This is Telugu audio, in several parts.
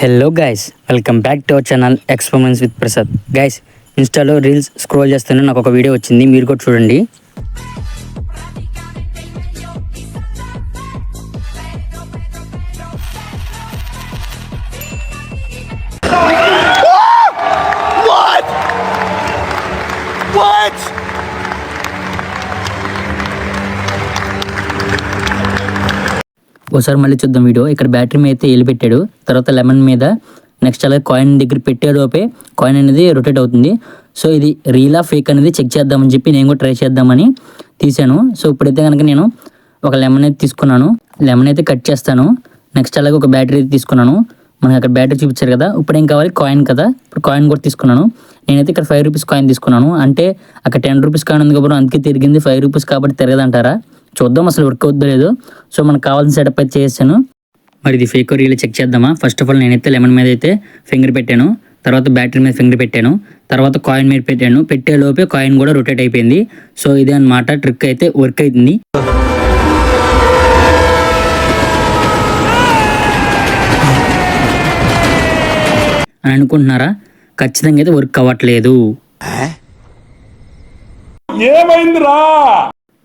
Hello guys welcome back to our channel experiments with Prasad guys ఇన్స్టాలో రీల్స్ స్క్రోల్ చేస్తూనే నాకు ఒక వీడియో వచ్చింది. మీరు కూడా చూడండి. What? ఒకసారి మళ్ళీ చూద్దాం వీడియో. ఇక్కడ బ్యాటరీ మీద అయితే వెళ్ళి పెట్టాడు. తర్వాత లెమన్ మీద నెక్స్ట్ అలాగే కాయిన్ దగ్గర పెట్టేలోపే కాయిన్ అనేది రొటేట్ అవుతుంది. సో ఇది రీలా ఫేక్ అనేది చెక్ చేద్దామని చెప్పి నేను కూడా ట్రై చేద్దామని తీసాను. సో ఇప్పుడైతే కనుక నేను ఒక లెమన్ అయితే తీసుకున్నాను. లెమన్ అయితే కట్ చేస్తాను. నెక్స్ట్ అలాగే ఒక బ్యాటరీ అయితే తీసుకున్నాను. మనకి అక్కడ బ్యాటరీ చూపించారు కదా. ఇప్పుడు ఏం కావాలి? కాయిన్ కదా. ఇప్పుడు కాయిన్ కూడా తీసుకున్నాను. నేనైతే ఇక్కడ ఫైవ్ రూపీస్ కాయిన్ తీసుకున్నాను. అంటే అక్కడ టెన్ రూపీస్ కాయిన్ ఉంది కాబట్టి అందుకే తిరిగింది. ఫైవ్ రూపీస్ కాబట్టి తిరగదంటారా? చూద్దాం అసలు వర్క్ అవుద్దో లేదో. సో మనకు కావాల్సిన సెటప్ అయితే చేసాను మరి ఇది ఫేక్ రీల్ చెక్ చేద్దామా? ఫస్ట్ ఆఫ్ ఆల్ నేనైతే లెమన్ మీద అయితే ఫింగర్ పెట్టాను. తర్వాత బ్యాటరీ మీద ఫింగర్ పెట్టాను. తర్వాత కాయిన్ మీద పెట్టాను. పెట్టే లోపే కాయిన్ కూడా రొటేట్ అయిపోయింది. సో ఇదే అన్నమాట ట్రిక్ అయితే వర్క్ అవుతుంది. అని అనుకుంటున్నారా? ఖచ్చితంగా అయితే వర్క్ అవ్వట్లేదు. ఏమైందిరా?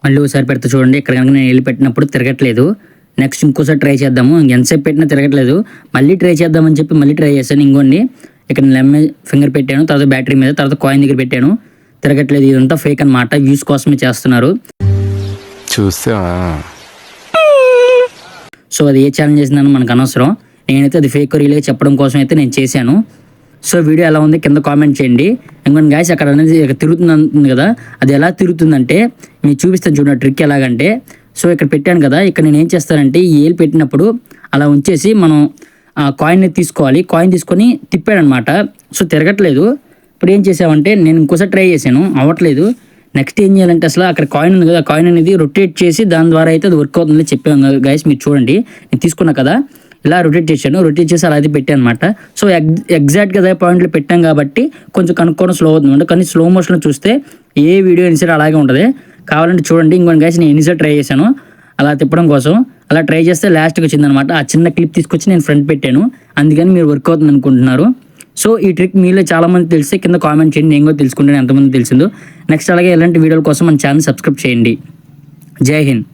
మళ్ళీ ఒకసారి పెడితే చూడండి. ఇక్కడ కనుక నేను వెళ్ళి పెట్టినప్పుడు తిరగట్లేదు. నెక్స్ట్ ఇంకోసారి ట్రై చేద్దాము. ఎంతసేపు పెట్టినా తిరగట్లేదు. మళ్ళీ ట్రై చేద్దామని చెప్పి మళ్ళీ ట్రై చేశాను. ఇంకోండి. ఇక్కడ లెమ్మ ఫింగర్ పెట్టాను. తర్వాత బ్యాటరీ మీద తర్వాత కాయిన్ దగ్గర పెట్టాను. తిరగట్లేదు. ఇదంతా ఫేక్ అన్నమాట. వ్యూస్ కోసమే చేస్తున్నారు. చూసావా? సో అది ఏ ఛాలెంజ్ చేసిందని మనకు అనవసరం. నేనైతే అది ఫేక్ రీల్గా చెప్పడం కోసం అయితే నేను చేశాను. సో వీడియో ఎలా ఉంది కింద కామెంట్ చేయండి. ఇంకొన్ని గాయస్ అక్కడ అనేది తిరుగుతుంది కదా అది ఎలా తిరుగుతుందంటే మీకు చూపిస్తాను చూడండి ట్రిక్ ఎలాగంటే సో ఇక్కడ పెట్టాను కదా ఇక్కడ నేను ఏం చేస్తానంటే ఈ ఏలు పెట్టినప్పుడు అలా ఉంచేసి మనం ఆ కాయిన్ తీసుకోవాలి. కాయిన్ తీసుకొని తిప్పాడనమాట. సో తిరగట్లేదు. ఇప్పుడు ఏం చేసామంటే నేను ఇంకోసారి ట్రై చేశాను అవ్వట్లేదు. నెక్స్ట్ ఏం చేయాలంటే అసలు అక్కడ కాయిన్ ఉంది కదా కాయిన్ అనేది రొటేట్ చేసి దాని ద్వారా అయితే అది వర్క్ అవుతుందని చెప్పాను గైస్ మీరు చూడండి. నేను తీసుకున్నా కదా ఇలా రొటేట్ చేశాను. రొటేట్ చేసి అలా అయితే పెట్టాను అనమాట సో ఎగ్ ఎగ్జాక్ట్గా అదే పాయింట్లో పెట్టాం కాబట్టి కొంచెం కనుక్కోవడం స్లో అవుతుంది. కానీ స్లో మోషన్లో చూస్తే ఏ వీడియో ఇన్సర్ట్ అలాగే ఉంటుంది. కావాలంటే చూడండి. ఇంకొన్ని కలిసి నేను ఎన్నిసార్లు ట్రై చేశాను. అలా తిప్పడం కోసం. అలా ట్రై చేస్తే లాస్ట్కి వచ్చిందనమాట ఆ చిన్న క్లిప్ తీసుకొచ్చి నేను ఫ్రంట్ పెట్టాను. అందుకని మీరు వర్క్ అవుతుంది అనుకుంటున్నారు. సో ఈ ట్రిక్ మీలో చాలామంది తెలిస్తే కింద కామెంట్ చేయండి. నేను కూడా తెలుసుకుంటాను. ఎంతమంది తెలిసిందో. నెక్స్ట్ అలాగే ఇలాంటి వీడియోల కోసం మన ఛానల్ సబ్స్క్రైబ్ చేయండి. జై హింద్.